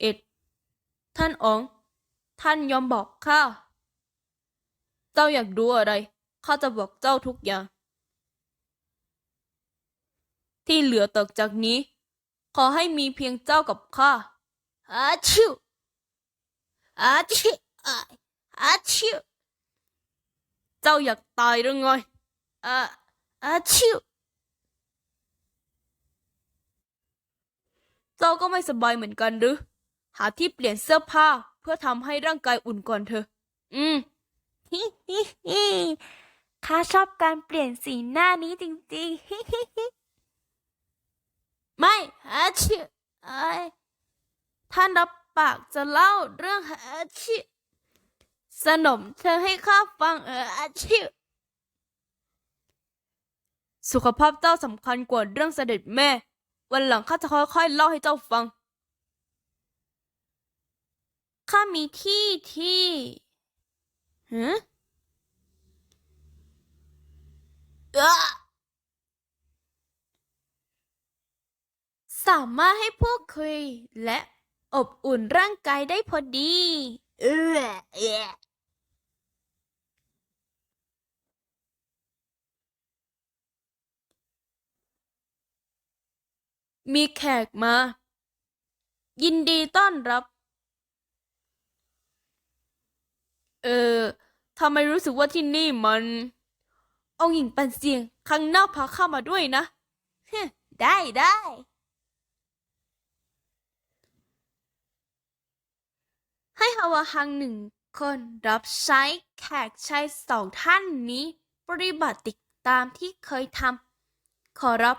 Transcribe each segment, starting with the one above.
เอ็ด ท่านอ๋อง ท่านยอมบอกข้า เจ้าอยากดูอะไร ข้าจะบอกเจ้าทุกอย่าง ที่เหลือต่อจากนี้ ขอให้มีเพียงเจ้ากับข้าอาชิวอาชิวอาอาชิวเจ้าอยากตายหรือไงอาอาชิวเจ้าก็ไม่สบายเหมือนกันหรือ หาที่เปลี่ยนเสื้อผ้าเพื่อทำให้ร่างกายอุ่นก่อนเถอะ อืม ฮิฮิฮิข้าชอบการเปลี่ยนสีหน้านี้จริงๆฮิฮิฮิไม่อาชิวไอายท่านรับปากจะเล่าเรื่องอาชิวสนมเธอให้ข้าฟังเอออาชิวสุขภาพเจ้าสำคัญกว่าเรื่องเสด็จแม่ วันหลังข้าจะค่อยๆเล่าให้เจ้าฟัง ข้ามีที่ที่ฮะสามารถให้พวกคุยและอบอุ่นร่างกายได้พอดีเออเออมีแขกมา ยินดีต้อนรับ เออทำไมรู้สึกว่าที่นี่มัน เอาหญิงปันเสียงครั้งหน้าพาข้ามาด้วยนะได้ได้ ให้ฮาวาฮังหนึ่งคนรับใช้แขกชายสองท่านนี้ ปฏิบัติติดตามที่เคยทำขอรับ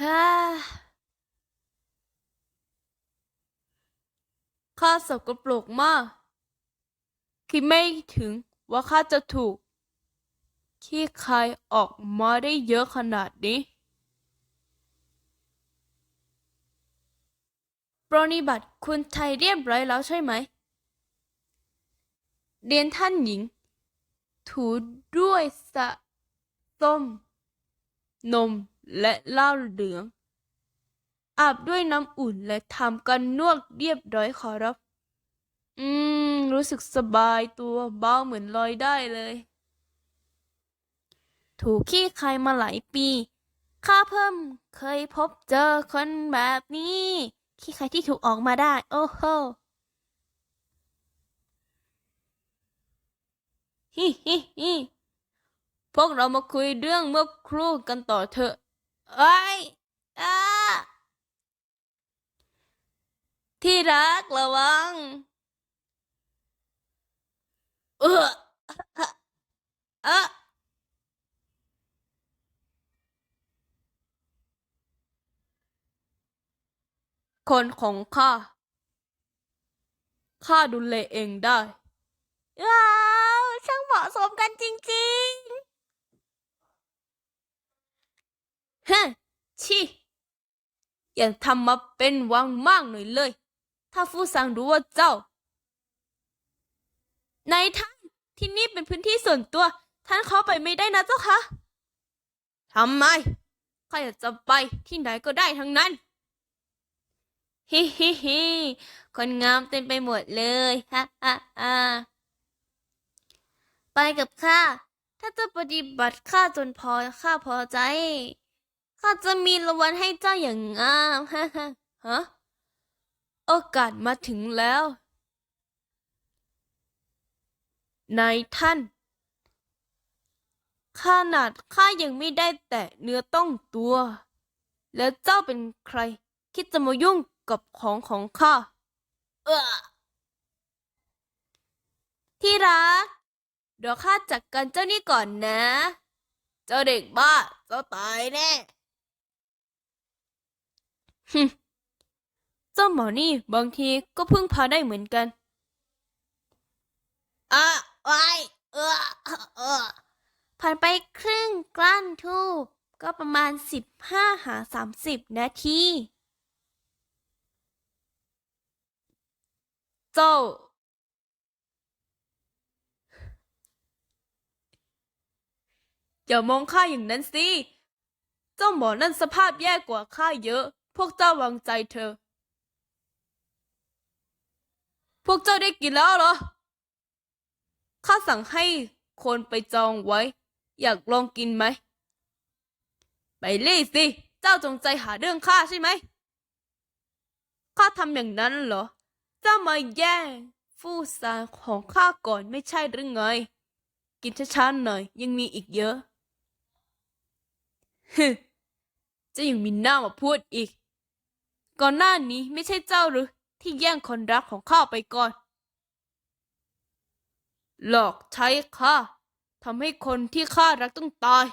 ฮ่า ข้าสกปรกมาก คิดไม่ถึงว่าข้าจะถูก ขี้ใครออกมาได้เยอะขนาดนี้ ปรนิบัติคุณไทยเรียบร้อยแล้วใช่ไหม เรียนท่านหญิง ถูด้วยสะส้ม นมและเหล้าเหลือง อาบด้วยน้ำอุ่นและทำกันนวดเรียบร้อยขอรับ อืม รู้สึกสบายตัวเบาเหมือนลอยได้เลย ถูกขี้ใครมาหลายปี ข้าเพิ่มเคยพบเจอคนแบบนี้ ขี้ใครที่ถูกออกมาได้ โอ้โหฮิฮิฮิพวกเรามาคุยเรื่องเมื่อครู่กันต่อเถอะไอ้อ้า ที่รักระวัง เออเออคนของข้า ข้าดูแลเองได้ ว้าว ช่างเหมาะสมกันจริงๆฮะชิ อย่าทำมาเป็นวังมากหน่อยเลย ถ้าฟูซังรู้ว่าเจ้าในายท่านที่นี่เป็นพื้นที่ส่วนตัว ท่านเข้าไปไม่ได้นะเจ้าคะทำไมข้าอยากจะไปที่ไหนก็ได้ทั้งนั้นฮิฮิฮิคนงามเต็มไปหมดเลยฮะฮะฮะๆไปกับข้า ถ้าจะปฏิบัติข้าจนพอข้าพอใจข้าจะมีรางวัลให้เจ้าอย่างงามฮ่าฮ่าฮะ โอกาสมาถึงแล้ว นายท่าน ขนาดข้ายังไม่ได้แตะเนื้อต้องตัว แล้วเจ้าเป็นใคร คิดจะมายุ่งกับของของข้า เออที่รัก เดี๋ยวข้าจัดการเจ้านี่ก่อนนะ เจ้าเด็กบ้า เจ้าตายแน่ฮึ เจ้าหมอนี่บางทีก็พึ่งพาได้เหมือนกันอะไว้เออเออผ่านไปครึ่งกลั้นทูบก็ประมาณสิบห้าหาสามสิบนาที เจ้า อย่ามองข้าอย่างนั้นสิ เจ้าหมอนั่นสภาพแย่กว่าข้าเยอะ พวกเจ้าวางใจเธอ พวกเจ้าได้กินแล้วเหรอ ข้าสั่งให้คนไปจองไว้ อยากลองกินไหม ไปเรีสิ เจ้าจงใจหาเรื่องข้าใช่ไหม ข้าทำอย่างนั้นเหรอ เจ้ามาแย่งฟู่ซานของข้าก่อนไม่ใช่หรือไง กินช้าๆหน่อยยังมีอีกเยอะฮึจะยังมีหน้ามาพูดอีก ก่อนหน้านี้ไม่ใช่เจ้าหรือ ที่แย่งคนรักของข้าไปก่อน หลอกใช้ข้าทำให้คนที่ข้ารักต้องตาย